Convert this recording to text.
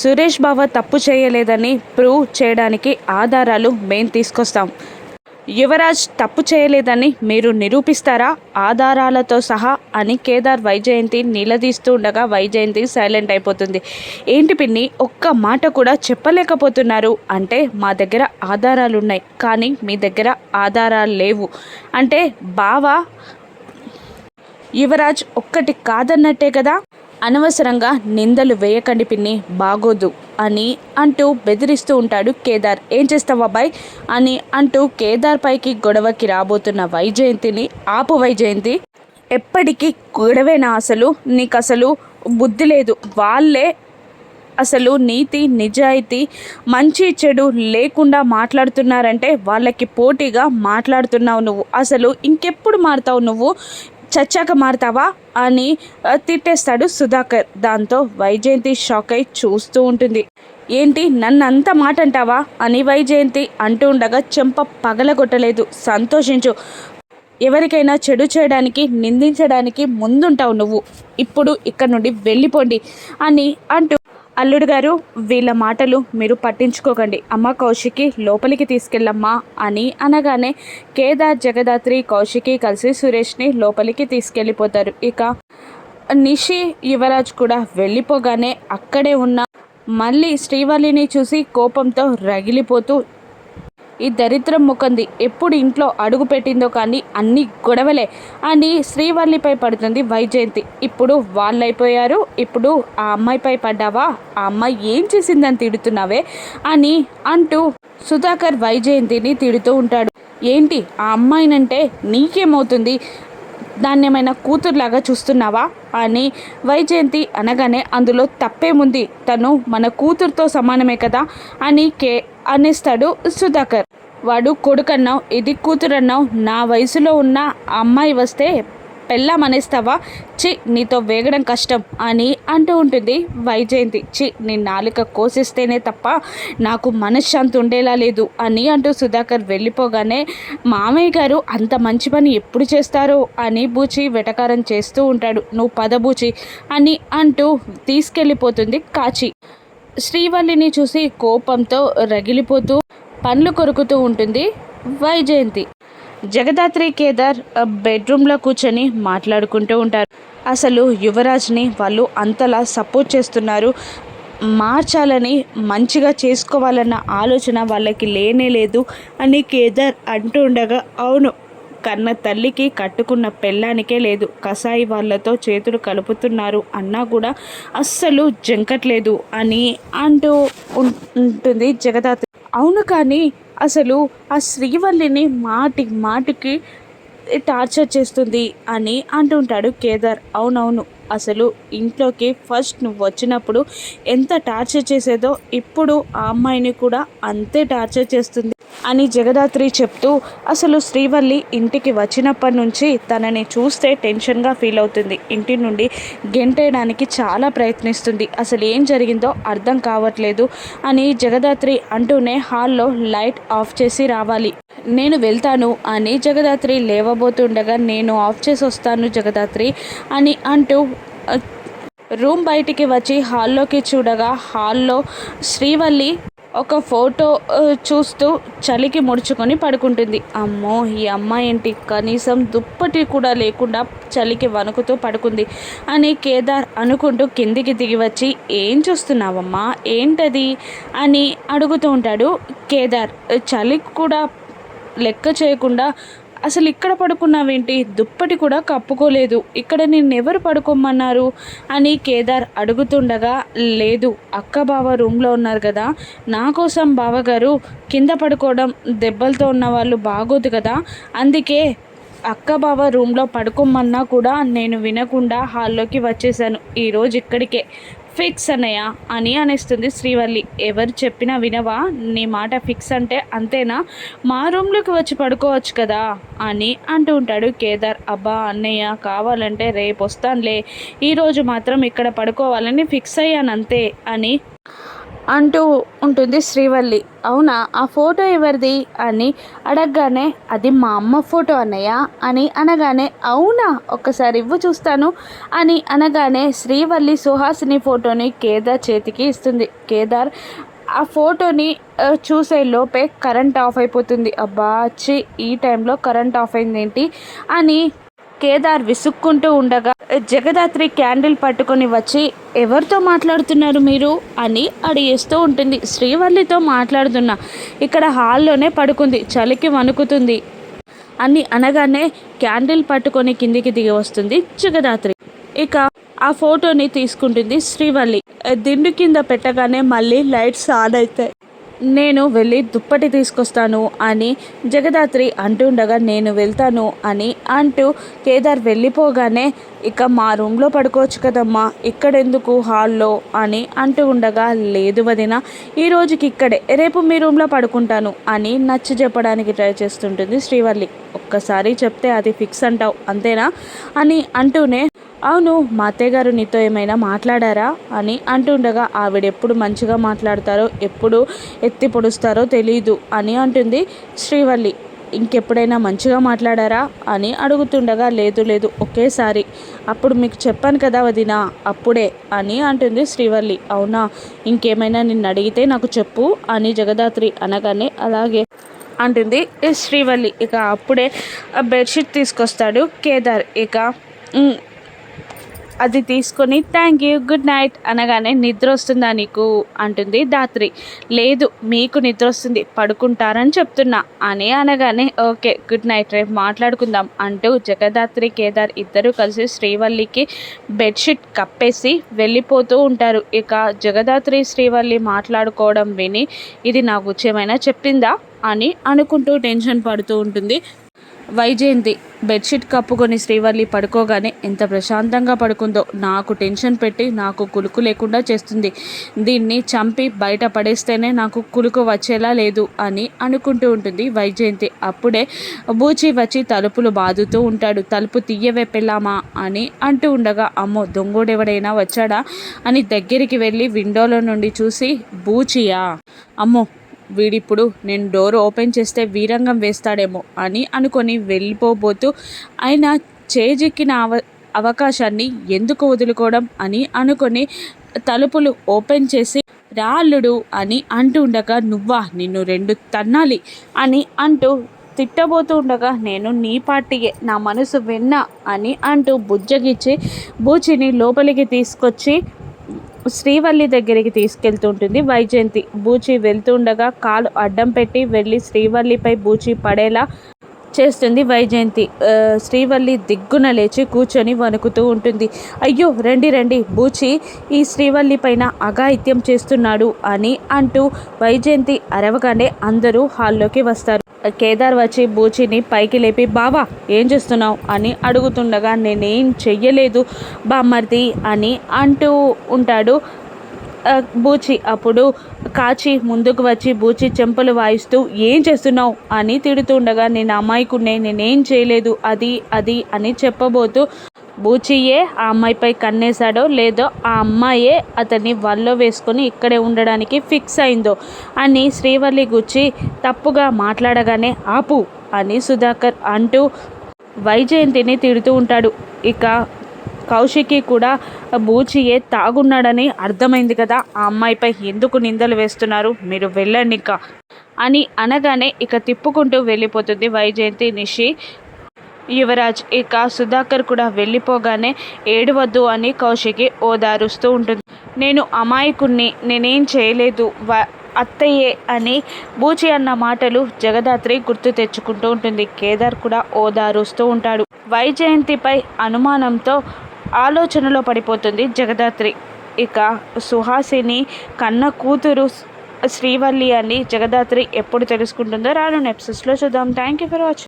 సురేష్ బావ తప్పు చేయలేదని ప్రూవ్ చేయడానికి ఆధారాలు మేం తీసుకొస్తాం. యువరాజ్ తప్పు చేయలేదని మీరు నిరూపిస్తారా? ఆధారాలతో సహా అని కేదార్ వైజయంతి నిలదీస్తూ ఉండగా వైజయంతి సైలెంట్ అయిపోతుంది. ఏంటి పిన్ని ఒక్క మాట కూడా చెప్పలేకపోతున్నారు. అంటే మా దగ్గర ఆధారాలు ఉన్నాయి కానీ మీ దగ్గర ఆధారాలు లేవు. అంటే బావ యువరాజ్ ఒక్కటి కాదన్నట్టే కదా? అనవసరంగా నిందలు వేయకండి పిన్ని బాగోదు అని అంటూ బెదిరిస్తూ ఉంటాడు కేదార్. ఏం చేస్తావు అబ్బాయి అని అంటూ కేదార్ పైకి గొడవకి రాబోతున్న వైజయంతిని ఆపు వైజయంతి. ఎప్పటికీ గొడవేనా అసలు నీకు అసలు బుద్ధి లేదు. వాళ్ళే అసలు నీతి నిజాయితీ మంచి చెడు లేకుండా మాట్లాడుతున్నారంటే వాళ్ళకి పోటీగా మాట్లాడుతున్నావు నువ్వు. అసలు ఇంకెప్పుడు మారుతావు నువ్వు? చచ్చాక మారుతావా అని తిట్టేస్తాడు సుధాకర్. దాంతో వైజయంతి షాక్ అయి చూస్తూ ఉంటుంది. ఏంటి నన్ను అంత మాట అంటావా అని వైజయంతి అంటూ ఉండగా చెంప పగలగొట్టలేదు. సంతోషించు. ఎవరికైనా చెడు చేయడానికి నిందించడానికి ముందుంటావు నువ్వు. ఇప్పుడు ఇక్కడ నుండి వెళ్ళిపోండి అని అంటూ అల్లుడు గారు వీళ్ళ మాటలు మీరు పట్టించుకోకండి. అమ్మ కౌశికి లోపలికి తీసుకెళ్ళమ్మా అని అనగానే కేదార్ జగదాత్రి కౌశికి కలిసి సురేష్ని లోపలికి తీసుకెళ్ళిపోతారు. ఇక నిషి యువరాజ్ కూడా వెళ్ళిపోగానే అక్కడే ఉన్న మళ్ళీ శ్రీవల్లిని చూసి కోపంతో రగిలిపోతూ ఈ దరిద్రం ముఖంది ఎప్పుడు ఇంట్లో అడుగు పెట్టిందో కానీ అన్ని గొడవలే. అని శ్రీవల్లిపై పడుతుంది వైజయంతి. ఇప్పుడు వాళ్ళైపోయారు. ఇప్పుడు ఆ అమ్మాయిపై పడ్డావా? ఆ అమ్మాయి ఏం చేసిందని తిడుతున్నావే? అని అంటూ సుధాకర్ వైజయంతిని తిడుతూ ఉంటాడు. ఏంటి? ఆ అమ్మాయినంటే నీకేమవుతుంది? దాన్ని ఏమైనా కూతురులాగా చూస్తున్నావా? అని వైజయంతి అనగానే అందులో తప్పేముంది? తను మన కూతురుతో సమానమే కదా? అని కే అనేస్తాడు సుధాకర్. వాడు కొడుకన్నావు ఇది కూతురన్నావు నా వయసులో ఉన్న అమ్మాయి వస్తే పెళ్ళాం అనేస్తావా చి నీతో వేగడం కష్టం అని అంటూ ఉంటుంది వైజయంతి. చి నీ నాలుక కోసిస్తేనే తప్ప నాకు మనశ్శాంతి ఉండేలా లేదు అని అంటూ సుధాకర్ వెళ్ళిపోగానే మామయ్య గారు అంత మంచి పని ఎప్పుడు చేస్తారో? అని బూచి వెటకారం చేస్తూ ఉంటాడు. నువ్వు పదబూచి అని అంటూ తీసుకెళ్ళిపోతుంది కాచి. శ్రీవల్లిని చూసి కోపంతో రగిలిపోతూ పండ్లు కొరుకుతూ ఉంటుంది. వైజయంతి. జగదాత్రి కేదార్ బెడ్రూమ్లో కూర్చొని మాట్లాడుకుంటూ ఉంటారు. అసలు యువరాజ్ని వాళ్ళు అంతలా సపోర్ట్ చేస్తున్నారు. మార్చాలని మంచిగా చేసుకోవాలన్న ఆలోచన వాళ్ళకి లేనే లేదు అని కేదార్ అంటూ ఉండగా అవును కన్న తల్లికి కట్టుకున్న పెళ్ళానికే లేదు. కసాయి వాళ్ళతో చేతులు కలుపుతున్నారు అన్నా కూడా అస్సలు జంకట్లేదు అని అంటూ ఉంటుంది జగదాత్రి. అవును కానీ అసలు ఆ శ్రీవల్లిని మాటి మాటికి టార్చర్ చేస్తుంది అని అంటుంటాడు కేదార్. అవునవును అసలు ఇంట్లోకి ఫస్ట్ నువ్వు వచ్చినప్పుడు ఎంత టార్చర్ చేసేదో ఇప్పుడు ఆ అమ్మాయిని కూడా అంతే టార్చర్ చేస్తుంది. అని జగదాత్రి చెప్తూ అసలు శ్రీవల్లి ఇంటికి వచ్చినప్పటి నుంచి తనని చూస్తే టెన్షన్గా ఫీల్ అవుతుంది. ఇంటి నుండి గెంటేయడానికి చాలా ప్రయత్నిస్తుంది. అసలు ఏం జరిగిందో అర్థం కావట్లేదు అని జగదాత్రి అంటూనే హాల్లో లైట్ ఆఫ్ చేసి రావాలి. నేను వెళ్తాను అని జగదాత్రి లేవబోతుండగా నేను ఆఫ్ చేసి వస్తాను జగదాత్రి అని అంటూ రూమ్ బయటికి వచ్చి హాల్లోకి చూడగా హాల్లో శ్రీవల్లి ఒక ఫోటో చూస్తూ చలికి ముడుచుకొని పడుకుంటుంది. అమ్మో ఈ అమ్మాయి ఏంటి? కనీసం దుప్పటి కూడా లేకుండా చలికి వణుకుతూ పడుకుంది. అని కేదార్ అనుకుంటూ కిందికి దిగి వచ్చి ఏం చూస్తున్నావమ్మా? ఏంటది? అని అడుగుతూ ఉంటాడు కేదార్. చలికి కూడా లెక్క చేయకుండా అసలు ఇక్కడ పడుకున్నావేంటి? దుప్పటి కూడా కప్పుకోలేదు. ఇక్కడ నిన్నెవరు పడుకోమన్నారు? అని కేదార్ అడుగుతుండగా లేదు అక్క బావ రూమ్లో ఉన్నారు కదా. నా కోసం బావగారు కింద పడుకోవడం దెబ్బలతో ఉన్న వాళ్ళు బాగోదు కదా. అందుకే అక్క బావ రూమ్లో పడుకోమన్నా కూడా నేను వినకుండా హాల్లోకి వచ్చేసాను. ఈరోజు ఇక్కడికే. ఫిక్స్ అన్నయ్య? అని అనేస్తుంది శ్రీవల్లి. ఎవరు చెప్పినా వినవా? నీ మాట ఫిక్స్ అంటే అంతేనా? మా రూమ్లోకి వచ్చి పడుకోవచ్చు కదా? అని అంటూ ఉంటాడు కేదార్. అబ్బా అన్నయ్య కావాలంటే రేపు వస్తానులే. ఈరోజు మాత్రం ఇక్కడ పడుకోవాలని ఫిక్స్ అయ్యాను అంతే అని అంటూ ఉంటుంది శ్రీవల్లి. అవునా? ఆ ఫోటో ఎవరిది? అని అడగగానే అది మా అమ్మ ఫోటో అన్నయ్య అని అనగానే అవునా? ఒక్కసారి ఇవ్వు చూస్తాను అని అనగానే శ్రీవల్లి సుహాసిని ఫోటోని కేదార్ చేతికి ఇస్తుంది. కేదార్ ఆ ఫోటోని చూసే లోపే కరెంట్ ఆఫ్ అయిపోతుంది. అబ్బా చి ఈ టైంలో కరెంట్ ఆఫ్ అయింది ఏంటి అని కేదార్ విసుక్కుంటూ ఉండగా జగదాత్రి క్యాండిల్ పట్టుకొని వచ్చి ఎవరితో మాట్లాడుతున్నారు మీరు? అని అడిగేస్తూ ఉంటుంది. శ్రీవల్లితో మాట్లాడుతున్నా. ఇక్కడ హాల్లోనే పడుకుంది. చలికి వణుకుతుంది అని అనగానే క్యాండిల్ పట్టుకొని కిందికి దిగి వస్తుంది జగదాత్రి. ఇక ఆ ఫోటోని తీసుకుంటుంది శ్రీవల్లి. దిండు కింద పెట్టగానే మళ్ళీ లైట్స్ ఆన్ అవుతాయి. నేను వెళ్ళి దుప్పటి తీసుకొస్తాను అని జగదాత్రి అంటుండగా నేను వెళ్తాను అని అంటూ కేదార్ వెళ్ళిపోగానే ఇక మా రూమ్లో పడుకోవచ్చు కదమ్మా ఇక్కడెందుకు హాల్లో అని అంటూ ఉండగా లేదు వదిన ఈ రోజుకి ఇక్కడే రేపు మీ రూమ్లో పడుకుంటాను అని నచ్చ చెప్పడానికి ట్రై చేస్తుంటుంది శ్రీవల్లి. ఒక్కసారి చెప్తే అది ఫిక్స్ అంటావు అంతేనా? అని అంటూనే అవును మా అత్తయ్య గారు నీతో ఏమైనా మాట్లాడారా అని అంటుండగా ఆవిడ ఎప్పుడు మంచిగా మాట్లాడతారో ఎప్పుడు ఎత్తి పొడుస్తారో తెలియదు అని అంటుంది శ్రీవల్లి. ఇంకెప్పుడైనా మంచిగా మాట్లాడారా? అని అడుగుతుండగా లేదు లేదు ఒకేసారి. అప్పుడు మీకు చెప్పాను కదా వదినా అప్పుడే అని అంటుంది శ్రీవల్లి. అవునా? ఇంకేమైనా నిన్ను అడిగితే నాకు చెప్పు అని జగదాత్రి అనగానే అలాగే అంటుంది శ్రీవల్లి. ఇక అప్పుడే బెడ్షీట్ తీసుకొస్తాడు కేదార్. ఇక అది తీసుకొని థ్యాంక్ యూ గుడ్ నైట్ అనగానే నిద్ర వస్తుందా నీకు? అంటుంది దాత్రి లేదు మీకు నిద్ర వస్తుంది పడుకుంటారని చెప్తున్నా అని అనగానే ఓకే గుడ్ నైట్ రేపు మాట్లాడుకుందాం అంటూ జగదాత్రి కేదార్ ఇద్దరు కలిసి శ్రీవల్లికి బెడ్షీట్ కప్పేసి వెళ్ళిపోతూ ఉంటారు. ఇక జగదాత్రి శ్రీవల్లి మాట్లాడుకోవడం విని ఇది నాకు ఏమైనా చెప్పిందా? అని అనుకుంటూ టెన్షన్ పడుతూ ఉంటుంది. వైజయంతి బెడ్షీట్ కప్పుకొని శ్రీవల్లి పడుకోగానే ఎంత ప్రశాంతంగా పడుకుందో. నాకు టెన్షన్ పెట్టి నాకు కులుకు లేకుండా చేస్తుంది. దీన్ని చంపి బయట పడేస్తేనే నాకు కులుకు వచ్చేలా లేదు అని అనుకుంటూ ఉంటుంది వైజయంతి. అప్పుడే బూచి వచ్చి తలుపులు బాదుతూ ఉంటాడు. తలుపు తీయవే పెళ్ళామా అని అంటూ ఉండగా అమ్మో దొంగోడెవడైనా వచ్చాడా అని దగ్గరికి వెళ్ళి విండోలో నుండి చూసి బూచియా? అమ్మో వీడిప్పుడు నేను డోర్ ఓపెన్ చేస్తే వీరంగం వేస్తాడేమో అని అనుకొని వెళ్ళిపోబోతూ ఆయన చేజిక్కిన అవ అవకాశాన్ని ఎందుకు వదులుకోవడం అని అనుకొని తలుపులు ఓపెన్ చేసి రాళ్ళుడు అని అంటూ ఉండగా నువ్వా నిన్ను రెండు తన్నాలి అని అంటూ తిట్టబోతూ ఉండగా నేను నీ పార్టీయే నా మనసు వెన్న అని అంటూ బుజ్జగిచ్చి బూచిని లోపలికి తీసుకొచ్చి శ్రీవల్లి దగ్గరికి తీసుకెళ్తుంటుంది. వైజయంతి బూచి వెళ్తుండగా కాలు అడ్డం పెట్టి వెళ్ళి శ్రీవల్లిపై బూచి పడేలా చేస్తుంది వైజయంతి. శ్రీవల్లి దిగ్గున లేచి కూర్చొని వణుకుతూ ఉంటుంది. అయ్యో రండి రండి బూచి ఈ శ్రీవల్లి పైన అఘాయిత్యం చేస్తున్నాడు అని అంటూ వైజయంతి అరవగానే అందరూ హాల్లోకి వస్తారు. కేదార్ వచ్చి బూచిని పైకి లేపి బావా ఏం చేస్తున్నావు? అని అడుగుతుండగా నేనేం చెయ్యలేదు బామ్మర్ది అని అంటూ ఉంటాడు. బూచి. అప్పుడు కాచి ముందుకు వచ్చి బూచి చెంపలు వాయిస్తూ ఏం చేస్తున్నావు? అని తిడుతుండగా నేను అమ్మాయికునే నేనేం చేయలేదు అది అది అని చెప్పబోతూ బూచియే ఆ అమ్మాయిపై కన్నేశాడో లేదో ఆ అమ్మాయే అతన్ని వల్లో వేసుకొని ఇక్కడే ఉండడానికి ఫిక్స్ అయిందో అని శ్రీవల్లి గుచ్చి తప్పుగా మాట్లాడగానే ఆపు అని సుధాకర్ అంటూ వైజయంతిని తిడుతూ ఉంటాడు. ఇక కౌశికి కూడా బూచియే తాగున్నాడని అర్థమైంది కదా. ఆ అమ్మాయిపై ఎందుకు నిందలు వేస్తున్నారు? మీరు వెళ్ళండి ఇక అని అనగానే ఇక తిప్పుకుంటూ వెళ్ళిపోతుంది వైజయంతి నిషి. యువరాజ్ ఇక సుధాకర్ కూడా వెళ్ళిపోగానే ఏడవద్దు అని కౌశికి ఓదారుస్తూ ఉంటుంది. నేను అమాయకుణ్ణి నేనేం చేయలేదు వ అత్తయ్యే అని బూచి అన్న మాటలు జగదాత్రి గుర్తు తెచ్చుకుంటూ ఉంటుంది. కేదార్ కూడా ఓదారుస్తూ ఉంటాడు. వైజయంతిపై అనుమానంతో ఆలోచనలో పడిపోతుంది జగదాత్రి. ఇక సుహాసిని కన్న కూతురు శ్రీవల్లి అని జగదాత్రి ఎప్పుడు తెలుసుకుంటుందో రాను నెప్సెస్లో చూద్దాం. Thank you for watching